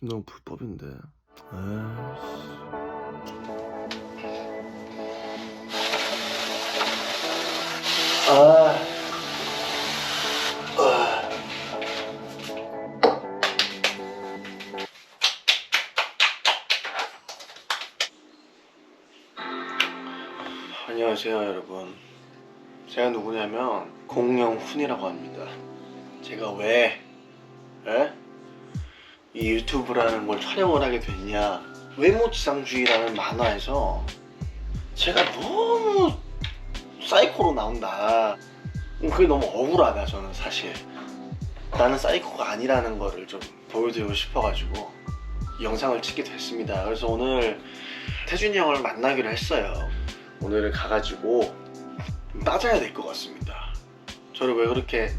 너무 불법인데. 아이씨. 아. 안녕하세요 여러분 제가 누구냐면 공영훈이라고 합니다 제가 왜 에? 이 유튜브라는 걸 촬영을 하게 됐냐? 외모지상주의라는 만화에서 제가 너무 사이코로 나온다. 음, 그게 너무 억울하다 저는 사실. 나는 사이코가 아니라는 거를 좀 보여드리고 싶어가지고 이 영상을 찍게 됐습니다. 그래서 오늘 태준이 형을 만나기로 했어요. 오늘은 가가지고 좀 따져야 될 것 같습니다. 저를 왜 그렇게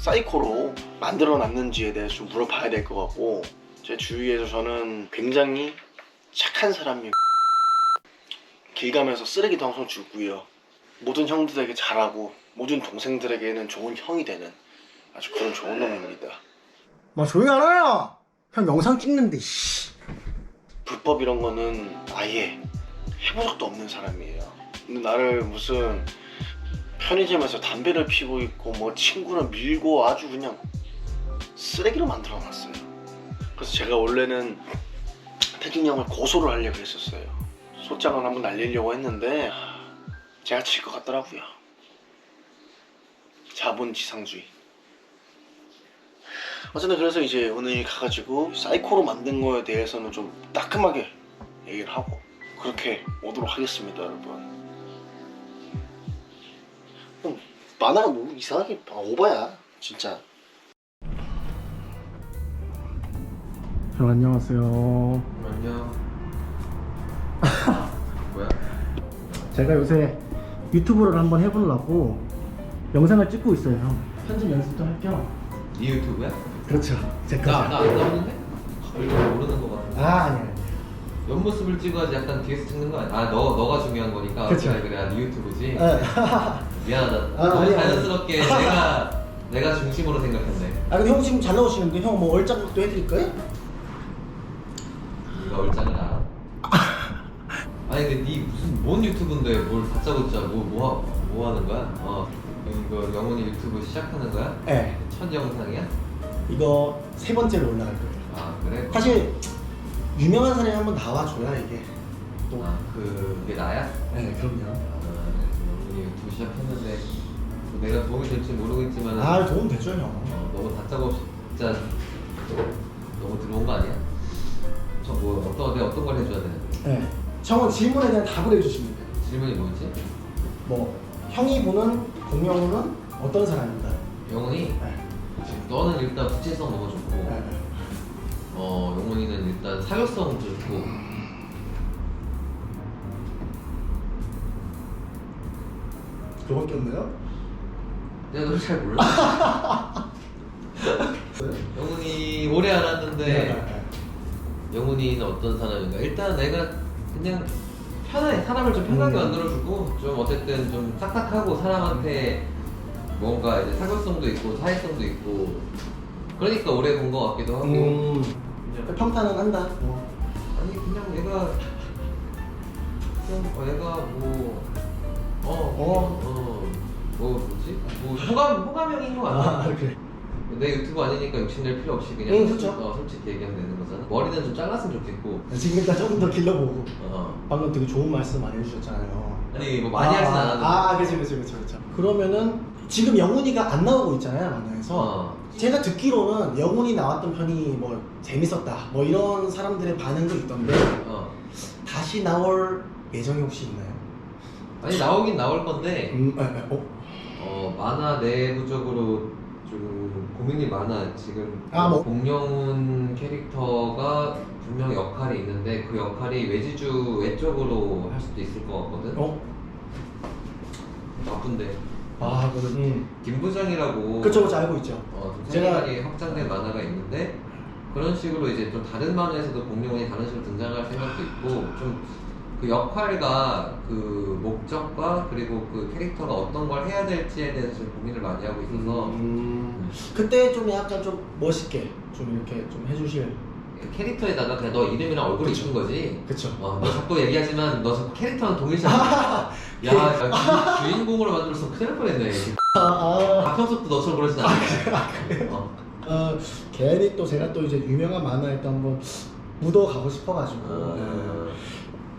사이코로 만들어 놨는지에 대해서 좀 물어봐야 될 것 같고 제 주위에서 저는 굉장히 착한 사람이고 길 가면서 쓰레기도 항상 줍고요. 모든 형들에게 잘하고 모든 동생들에게는 좋은 형이 되는 아주 그런 좋은 놈입니다. 뭐 조용히 하라요. 형 영상 찍는데 씨. 불법 이런 거는 아예 해본 적도 없는 사람이에요. 근데 나를 무슨 편의점에서 담배를 피고 있고 뭐 친구를 밀고 아주 그냥 쓰레기로 만들어 놨어요. 그래서 제가 원래는 태준이 형을 고소를 하려고 했었어요. 소장을 한번 날리려고 했는데 하, 제가 질 것 같더라고요. 자본지상주의. 어쨌든 그래서 이제 오늘 가가지고 사이코로 만든 거에 대해서는 좀 따끔하게 얘기를 하고 그렇게 오도록 하겠습니다 여러분 만화가 너무 이상하게 아, 오바야 진짜 형 안녕하세요. 안녕. 뭐야? 제가 요새 유튜브를 한번 해보려고 영상을 찍고 있어요. 형. 편집 연습도 할 겸. 네 유튜브야? 그렇죠. 제 거. 나나 안 나오는데? 이거 모르는 거 같은데. 아 아니야. 옆모습을 찍어야지 약간 뒤에서 찍는 거 아니야? 아, 너 너가 중요한 거니까. 그쵸. 그래 그래. 아, 네 유튜브지. 네. 미안하다. 아, 너무 아니야, 자연스럽게 내가 내가 중심으로 생각했네. 아 근데 형 지금 잘 나오시는데 형 뭐 얼짱도 해드릴 거예요? 네가 얼짱을 알아? 아니 근데 네 무슨 뭔 유튜브인데 뭘 다짜고짜 뭐뭐 뭐 하는 거야? 어 이거 영훈이 유튜브 시작하는 거야? 네. 첫 영상이야? 이거 세 번째로 올라갈 거예요. 아 그래? 사실 유명한 사람이 한번 나와줘야 이게 또. 아 그게 나야? 네 그럼요. 우리 유튜브 시작했는데 뭐 내가 도움이 될지 모르겠지만 아 도움 되죠 형. 어, 너무 다짜고 진짜 너무 들어온 거 아니야? 저 뭐 어떤 내가 어떤 걸 해줘야 되는 데 네. 형은 질문에 대한 답을 해주시면 돼요. 질문이 뭐였지? 뭐 형이 보는 공명훈은 어떤 사람인가? 영훈이 네. 너는 일단 구체성 너무 좋고 네. 어 영훈이는 일단 사교성 좋고 그거밖에 없나요? 내가 너를 잘 몰라 영훈이 오래 알았는데 네. 영훈이는 어떤 사람인가? 일단 내가 그냥 편해 사람을 좀 편하게 음. 만들어주고 좀 어쨌든 좀 딱딱하고 사람한테 뭔가 이제 사교성도 있고 사회성도 있고 그러니까 오래 본 것 같기도 하고 음, 평탄은 한다. 뭐. 아니 그냥 얘가 그냥 어, 얘가 뭐 어, 어. 어, 뭐 뭐지? 뭐 호감 호감형인 것 같아. 아 그래. 내 유튜브 아니니까 욕심낼 필요 없이 그냥 응, 그쵸. 어, 솔직히 얘기하면 되는 거잖아. 머리는 좀 잘랐으면 좋겠고. 지금 일단 조금 더 길러보고. 어. 방금 되게 좋은 말씀 많이 해주셨잖아요. 아니 뭐 많이 아, 하진 않아도. 아, 그치, 그치, 그치, 그치. 그러면은 지금 영훈이가 안 나오고 있잖아요, 만화에서. 어. 제가 듣기로는 영훈이 나왔던 편이 뭐 재밌었다, 뭐 이런 사람들의 반응도 있던데 어. 다시 나올 예정이 혹시 있나요? 아니 나오긴 나올 건데 음, 에, 에, 어? 어 만화 내부적으로 좀 고민이 많아 지금 아, 뭐? 공룡훈 캐릭터가 분명 역할이 있는데 그 역할이 외지주 외쪽으로 할 수도 있을 것 같거든. 어? 나쁜데 아, 그거는 음. 김부장이라고 그쵸, 그쵸, 알고 있죠. 어, 좀 제가- 세계관이 확장된 만화가 있는데 그런 식으로 이제 좀 다른 만화에서도 공룡이 다른 식으로 등장할 생각도 있고 좀 그 역할과 그 목적과 그리고 그 캐릭터가 어떤 걸 해야 될지에 대해서 좀 고민을 많이 하고 있어서 음. 그 그때 좀 약간 좀 멋있게 좀 이렇게 좀 해주실 그 캐릭터에다가 그냥 너 이름이랑 얼굴이 그쵸. 있는 거지. 그쵸 어, 너 자꾸 얘기하지만 너 자꾸 캐릭터랑 동일시하잖아. 야, 야 주, 주인공으로 만들었으면 큰일 날 뻔했네. 아, 아, 박형석도 너처럼 그러진 않아. 어. 어, 괜히 또 제가 또 이제 유명한 만화에 또 한번 묻어 가고 싶어가지고 어. 네.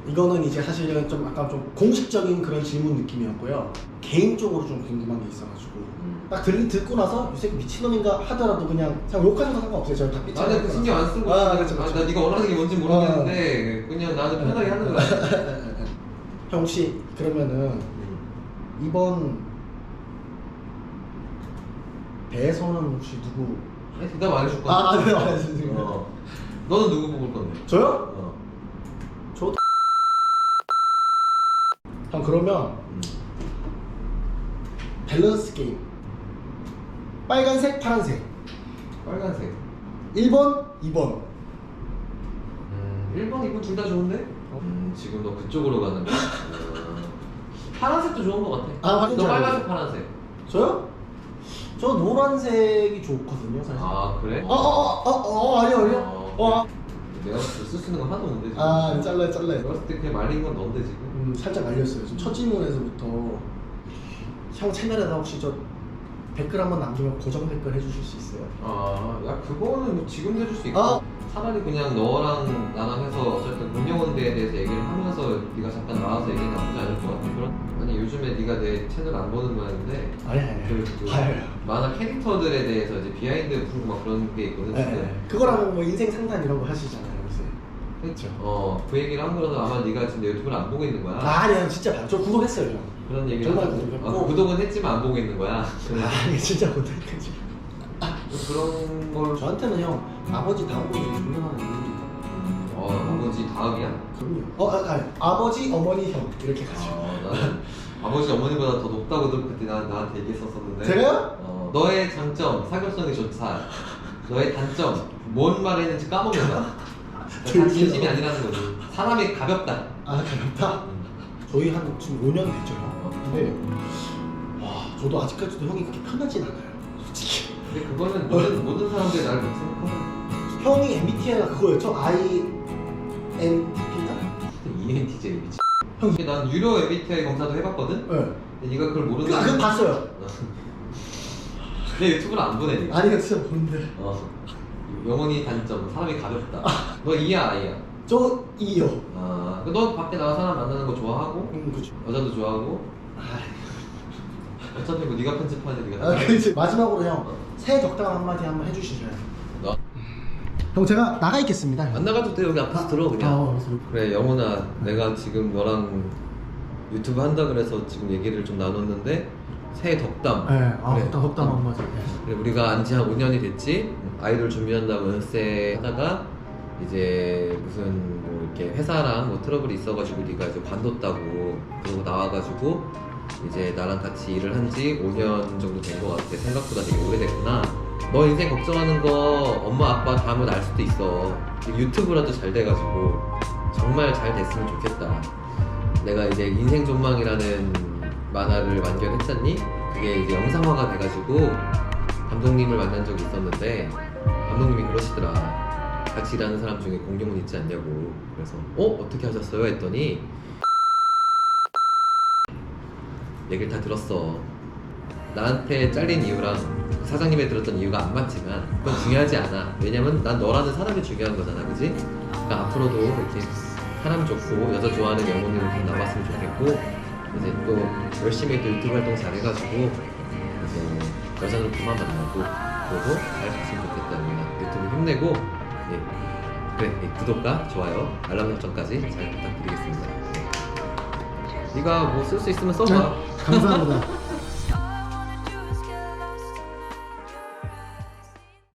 이거는 이제 사실은 좀 약간 좀 공식적인 그런 질문 느낌이었고요 개인적으로 좀 궁금한 게 있어가지고 음. 딱 들, 듣고 나서 이 새끼 미친놈인가 하더라도 그냥 그냥 욕하셔도 상관없어요 저희 다 나는 삐쳐나갈 그 신경 안 쓰고 아, 그쵸, 그쵸. 아, 나 네가 원하는 게 뭔지 모르겠는데 그냥 나는 편하게 하는 거야. 형 혹시 그러면은 음. 이번 배에서는 혹시 누구 아니, 대답 안 해줄 거야. 아, 네, 알겠습니다. 어. 너는 누구 뽑을 건데? 저요? 어. 저 형 그러면 음. 밸런스 게임 빨간색 파란색 빨간색. 1번 2번 음, 1번, 2번 둘 다 좋은데? 음, 지금 너 그쪽으로 가는 거야? 어. 파란색도 좋은 거 같아. 아, 확인 너잘 빨간색, 파란색. 저요? 저 노란색이 좋거든요 사실 아, 그래? 어어어어 어, 어, 아니요 아니요 어. 어. 내가 쓸수 있는 거 하나도 없는데. 지금. 아 잘라요 잘라요 내가 봤을 때 그냥 말린 건 넌데 지금. 음, 살짝 알렸어요 지금 첫 질문에서부터 형 채널에다 혹시 저 댓글 한번 남기면 고정 댓글 해주실 수 있어요? 아, 야 그거는 뭐 지금도 해줄 수 있고. 아. 차라리 그냥 너랑 나랑 해서 어쨌든 공룡원대에 대해서 얘기를 하면서 네가 잠깐 나와서 얘기 나쁘지 않을 것 같아. 그런 아니 요즘에 네가 내 채널 안 보는 모양인데. 아니 아니 그, 그 봐요. 만화 캐릭터들에 대해서 이제 비하인드 풀고 막 그런 게 있거든 네, 지금 네. 그거랑 뭐 인생 상담 이런 거 하시잖아요 요새. 그렇죠 어그 얘기를 한 거라서 아마 네가 지금 내 유튜브를 안 보고 있는 거야. 아 아니요. 진짜 봐요. 저 구독했어요 형 그런 얘기를 구독했고. 어, 구독은 했지만 안 보고 있는 거야? 그래 아니 진짜 구독했지. 그런 걸 저한테는 형 아버지 다음 분이 존경하는 이유입니다 어, 아버지 다음이야? 그럼요. 어 아, 아니, 아버지 어머니 형. 이렇게 가죠. 어, 나는 아버지 어머니보다 더 높다고 들 그때 나, 나한테 얘기했었었는데. 제가요? 어, 너의 장점 사교성이 좋다 너의 단점 뭔 말을 했는지 까먹는다 다 진심이 아니라는 거지. 사람이 가볍다. 아 가볍다? 음. 저희 한 지금 5년 됐죠 형 어. 근데 와 저도 아직까지도 형이 그렇게 편하진 않아요 솔직히 근데 그거는 모든, 모든 사람들이 나를 그렇게 생각하는 형이 MBTI가 그거였죠? INTP인가? ENTJ 미치 근데 난 유료 MBTI 검사도 해봤거든? 네 근데 네가 그걸 모르는 그거, 그거 봤어요 내 유튜브를 안 보내 네가 아니 진짜 모르는데 어. 영혼이 단점 사람이 가볍다 너 E야 I야? 저 E요. 아, 너 밖에 나가 사람 만나는 거 좋아하고? 음 그죠. 여자도 좋아하고? 아, 어차피 뭐 네가 편집하는데 네가 아다 그렇지. 마지막으로 형 새해 덕담 한마디 한번 해주시죠. 너? 형 제가 나가 있겠습니다. 안 나가도 돼 여기 앞에서 들어 그냥. 아, 알았어요. 그래 영훈아 내가 지금 너랑 유튜브 한다 그래서 지금 얘기를 좀 나눴는데 새해 덕담. 네, 아, 그래, 덕담 덕담 한마디. 네. 그래, 우리가 안지 한 5년이 됐지? 아이돌 준비한다고 연세 하다가 이제 무슨 뭐 이렇게 회사랑 뭐 트러블이 있어가지고 네가 이제 관뒀다고 그러고 나와가지고 이제 나랑 같이 일을 한 지 5년 정도 된 것 같아. 생각보다 되게 오래됐구나. 너 인생 걱정하는 거 엄마 아빠 다음은 알 수도 있어. 유튜브라도 잘 돼가지고 정말 잘 됐으면 좋겠다. 내가 이제 인생 존망이라는 만화를 완결했잖니? 그게 이제 영상화가 돼가지고 감독님을 만난 적이 있었는데 감독님이 그러시더라 같이 일하는 사람 중에 공룡은 있지 않냐고 그래서 어? 어떻게 하셨어요? 했더니 얘기를 다 들었어 나한테 잘린 이유랑 사장님이 들었던 이유가 안 맞지만 그건 중요하지 않아 왜냐면 난 너라는 사람이 중요한 거잖아 그지? 그러니까 앞으로도 이렇게 사람 좋고 여자 좋아하는 영혼으로 좀 남았으면 좋겠고 이제 또 열심히 또 유튜브 활동 잘 해가지고 이제 여자들 그만 만나고 그러고 잘 갔으면 좋겠다 우리가 유튜브 힘내고 예. 그래 예, 구독과 좋아요 알람 설정까지 잘 부탁드리겠습니다 네. 네가 뭐 쓸 수 있으면 써봐 감사합니다